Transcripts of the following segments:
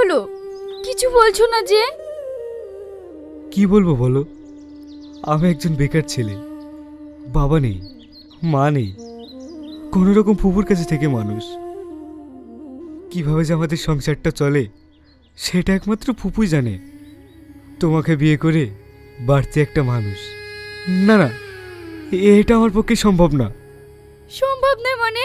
হলো? কিছু বলছো না যে? কি বলব বলো? আমি একজন বেকার ছেলে। বাবা নেই মা নেই। কোনো রকম ফুপুর কাছে থেকে মানুষ। কীভাবে যে আমাদের সংসারটা চলে সেটা একমাত্র ফুপুই জানে। তোমাকে বিয়ে করে বাড়তি একটা মানুষ। না না এটা আমার পক্ষে সম্ভব না। সম্ভব নয় মানে?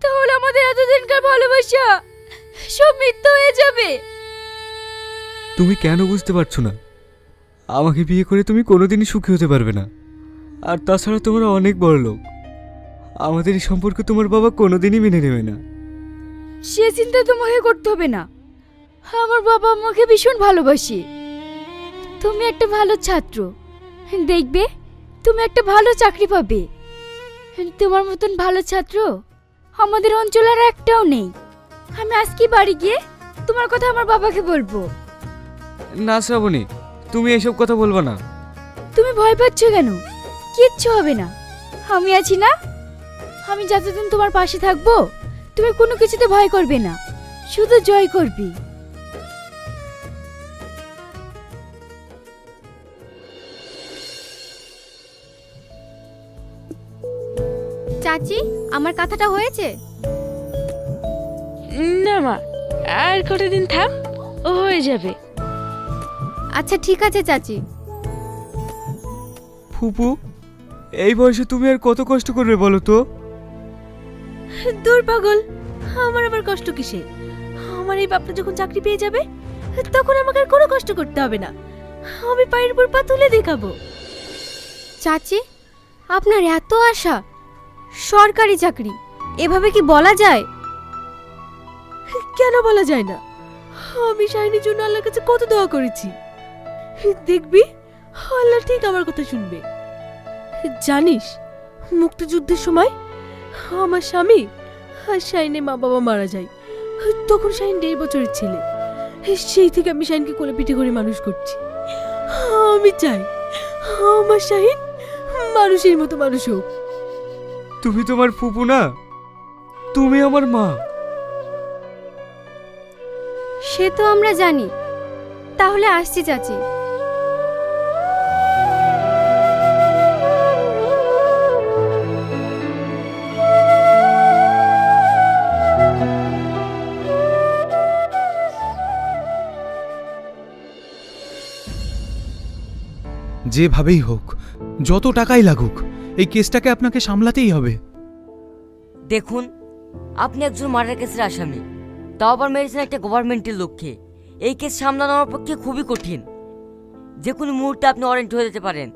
তাহলে আমাদের এতদিনকার ভালোবাসা! সব মিথ্যা হয়ে যাবে। তুমি কেন বুঝতে পারছ না? আমাকে বিয়ে করে তুমি কোনোদিনই সুখী হতে পারবে না। আর তাছাড়া তোমরা অনেক বড় লোক। আমাদের এই সম্পর্কে তোমার বাবা কোনোদিনই মেনে নেবে না। সে চিন্তা তোমাকে করতে হবে না। আমার বাবা আমাকে ভীষণ ভালোবাসে। তুমি একটা ভালো ছাত্র। দেখবে তুমি একটা ভালো চাকরি পাবে। তোমার মতন ভালো ছাত্র আমাদের অঞ্চলে আর একটাও নেই। আমি আজকে বাড়ি গিয়ে তোমার কথা আমার বাবাকে বলব। না শ্রাবণী তুমি এসব কথা বলবা না। তুমি ভয় পাচ্ছ কেন? কিচ্ছু হবে না। আমি আছি না। আমি যতদিন তোমার পাশে থাকব তুমি কোনো কিছুতে ভয় করবে না। শুধু জয় করবি। চাচি আমার কথাটা হয়েছে? না মা আর কটা দিন থাক ও হয়ে যাবে। আচ্ছা ঠিক আছে চাচি। ফুপু এই বয়সে তুমি আর কত কষ্ট করবে বলো তো? দূর পাগল আমার আবার কষ্ট কিসে আমার এই বাপটা যখন চাকরি পেয়ে যাবে তখন আমাকে আর কোনো কষ্ট করতে হবে না। আমি পায়ের উপর পা তুলে দেখাবো। চাচি আপনার এত আশা সরকারি চাকরি এভাবে কি বলা যায়? কেন বলা যায় না? আমি শাহিনীর জন্য আল্লাহর কাছে কত দোয়া করেছি। দেখবি, আল্লাহ ঠিক আমার কথা শুনবে। জানিস, মুক্তিযুদ্ধের সময় আমার স্বামী আর শাহিনের মা বাবা মারা যায়। তখন শাহিন দেড় বছরের ছেলে। সেই থেকে আমি শাহিনকে কোলে পিঠে করে মানুষ করছি। আমি চাই আমার শাহিন মানুষের মতো মানুষ হোক। তুমি তোমার ফুপু না? তুমি আমার মা। সে তো আমরা জানি। তাহলে আসছি চাচি। যেভাবেই হোক যত টাকাই লাগুক এই কেসটাকে আপনাকে সামলাতেই হবে। দেখুন আপনি একজন মার্ডার কেসের আসামি। তাও আবার মেরেছেন একটা গভর্নমেন্টের লক্ষ্যে এই কেস সামলানো আমার পক্ষে খুবই কঠিন। যে কোনো মুহূর্তে আপনি অরেন্ট হয়ে যেতে পারেন।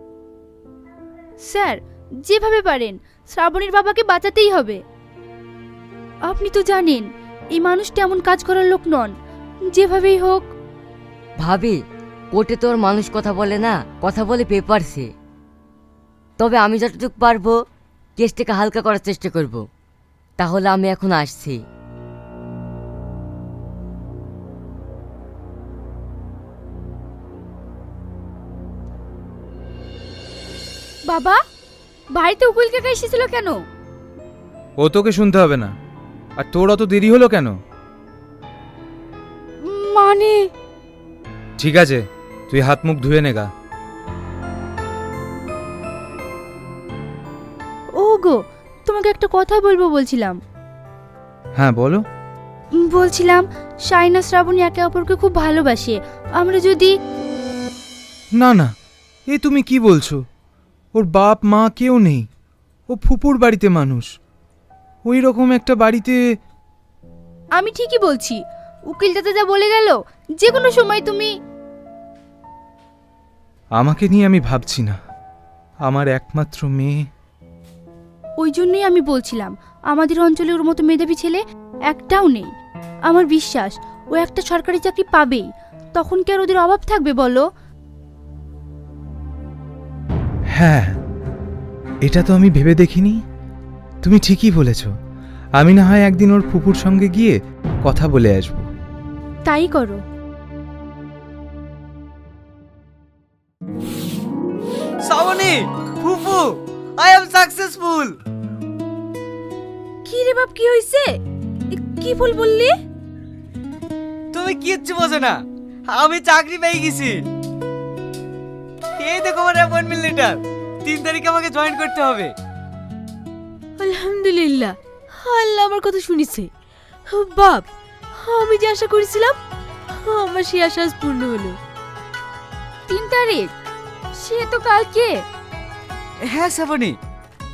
স্যার যেভাবে পারেন শ্রাবণীর বাবাকে বাঁচাতেই হবে। আপনি তো জানেন এই মানুষটা এমন কাজ করার লোক নন। যেভাবেই হোক। ভাবি কোর্টে তো ওর মানুষ কথা বলে না কথা বলে পেপারসে তবে আমি যতটুকু পারব কেসটাকে হালকা করার চেষ্টা করব। তাহলে আমি এখন আসছি। বাবা? বাড়িতে উকিল কাকা এসেছিল কেন? ও তোকে শুনতে হবে না। আর তোর অত দেরি হলো কেন? মানে? ঠিক আছে তুই হাত মুখ ধুয়ে নেগা ও গো তোমাকে একটা কথা বলব বলছিলাম। হ্যাঁ বলো। বলছিলাম শাইনা শ্রাবণী একে অপরকে খুব ভালোবাসে। আমরা যদি না না এ তুমি কি বলছো? ওর বাপ মা কেউ নেই। ও ফুপুর বাড়িতে মানুষ। ওই রকম একটা বাড়িতে আমি ঠিকই বলছি। উকিল দাদা যা বলে গেল যে কোনো সময় তুমি আমাকে নিয়ে আমি ভাবছি না। আমার একমাত্র মেয়ে। ওই জন্যই আমি বলছিলাম আমাদের অঞ্চলে ওর মতো মেধাবী ছেলে একটাও নেই। আমার বিশ্বাস ও একটা সরকারি চাকরি পাবেই। তখন কি আর ওদের অভাব থাকবে বলো? হ্যাঁ এটা তো আমি ভেবে দেখিনি। তুমি ঠিকই বলেছ। আমি না হয় একদিন ওর ফুপুর সঙ্গে গিয়ে কথা বলে আসব। তাই করো। শ্রাবণী ফুপু আই এম সাকসেসফুল কি রে বাপ কি হইছে? এ, কি ফুল বললি? তুমি কিচ্ছু বোঝো না। আমি চাকরি পেয়ে গেছি। এই দেখো আমার অ্যাপয়েন্টমেন্ট লেটার তিন তারিখে আমাকে জয়েন করতে হবে। আলহামদুলিল্লাহ। আল্লাহ আমার কথা শুনিছে। বাপ আমি যে আশা করেছিলাম আমার সেই আশা আজ পূর্ণ হলো। তিন তারিখ? সে তো কালকে। হ্যাঁ সাবনি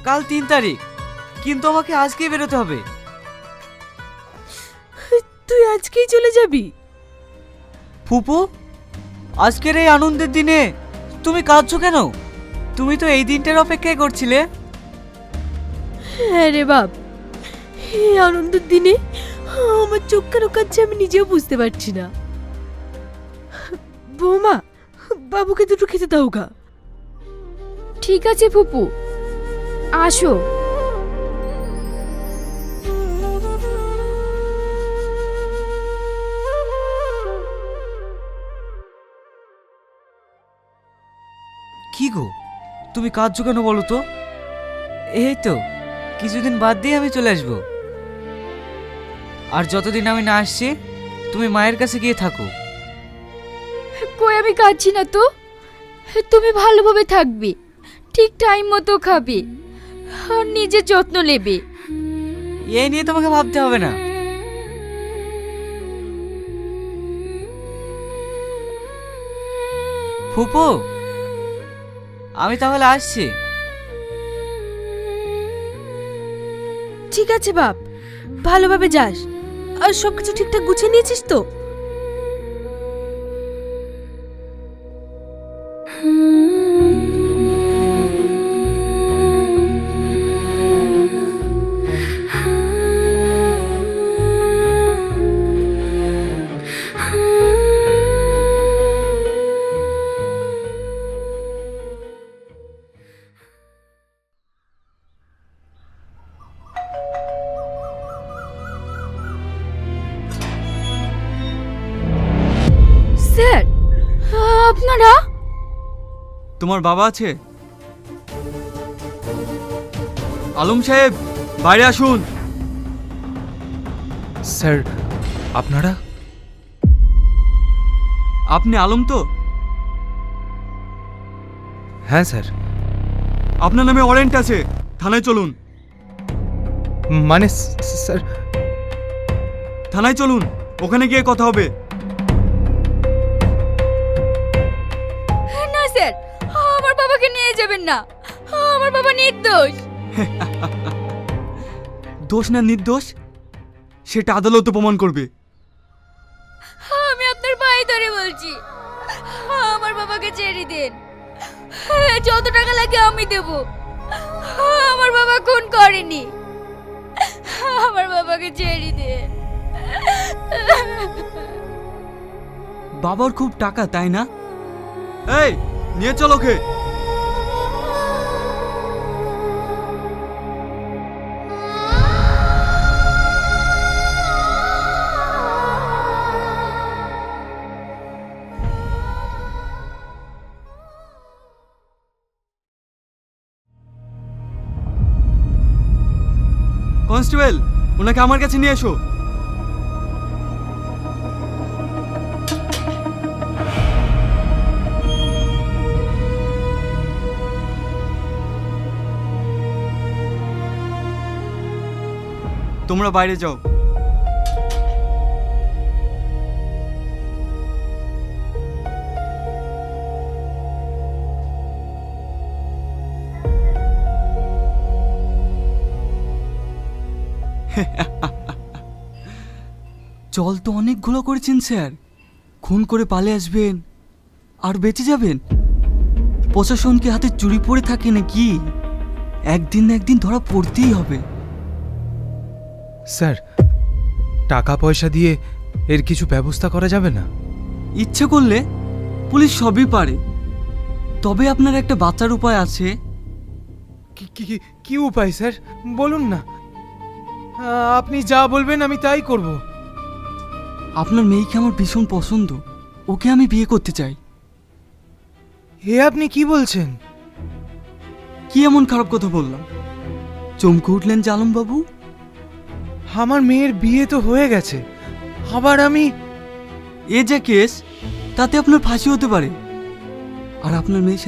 কাল তিন তারিখ। কিন্তু আমাকে আজকেই বেরোতে হবে। তুই আজকেই চলে যাবি? ফুপু আজকের এই আনন্দের দিনে তুমি কাঁদছো কেন? তুমি তো এই দিনটার অপেক্ষায় করছিলে। হ্যাঁ রে বাপ এই আনন্দের দিনে আমার চোখ কেন কাঁদছে আমি নিজেও বুঝতে পারছি না। বৌমা বাবুকে দুটো খেতে দাও গা। ঠিক আছে ফুপু আসো। কি গো? তুমি কাঁদছো কেন বলো তো? এই তো কিছুদিন বাদ দিয়ে আমি চলে আসব। আর যতদিন আমি না আসছি তুমি মায়ের কাছে গিয়ে থাকো। কই আমি কাঁদছি না তো? তুমি ভালোভাবে থাকবে ঠিক টাইম মতো খাবে আর নিজের যত্ন নেবে। এই নিয়ে তোমাকে ভাবতে হবে না। ফুপু আমি তাহলে আসছি। ঠিক আছে বাপ ভালোভাবে যাস। আর সবকিছু ঠিকঠাক গুছিয়ে নিয়েছিস তো? স্যার আপনারা? তোমার বাবা আছে? আলম সাহেব বাইরে আসুন। স্যার আপনারা? আপনি আলম তো? হ্যাঁ স্যার। আপনার নামে ওয়ারেন্ট আছে থানায় চলুন। মানে স্যার। থানায় চলুন ওখানে গিয়ে কথা হবে। না। আমার বাবা নির্দোষ। দোষ না নির্দোষ সেটা আদালত প্রমাণ করবে। আমি আপনার ভাই ধরে বলছি। আমার বাবাকে ছেড়ে দিন। যত টাকা লাগে আমি দেব। আমার বাবা খুন করেনি। আমার বাবাকে ছেড়ে দিন। বাবার খুব টাকা তাই না? এই নিয়ে চলো ওকে। কনস্টেবল ওনাকে আমার কাছে নিয়ে এসো। তোমরা বাইরে যাও। জল তো অনেকগুলো করেছেন স্যার। খুন করে পালে আসবেন। আর বেঁচে যাবেন? প্রশাসনকে হাতে চুরি পড়ে থাকে নাকি? একদিন না একদিন ধরা পড়তেই হবে। স্যার টাকা পয়সা দিয়ে এর কিছু ব্যবস্থা করা যাবে না? ইচ্ছে করলে পুলিশ সবই পারে। তবে আপনার একটা বাঁচার উপায় আছে। কি কি কি- উপায় স্যার? বলুন না। আপনি যা বলবেন আমি তাই করব। আপনার মেয়েকে আমার ভীষণ পছন্দ। ওকে আমি বিয়ে করতে চাই। হে আপনি কি বলছেন? কি এমন খারাপ কথা বললাম? চমকে উঠলেন জালম বাবু আমার মেয়ের বিয়ে তো হয়ে গেছে। আবার আমি এ যে কেস তাতে আপনার ফাঁসি হতে পারে। আর আপনার মেয়ের সাথে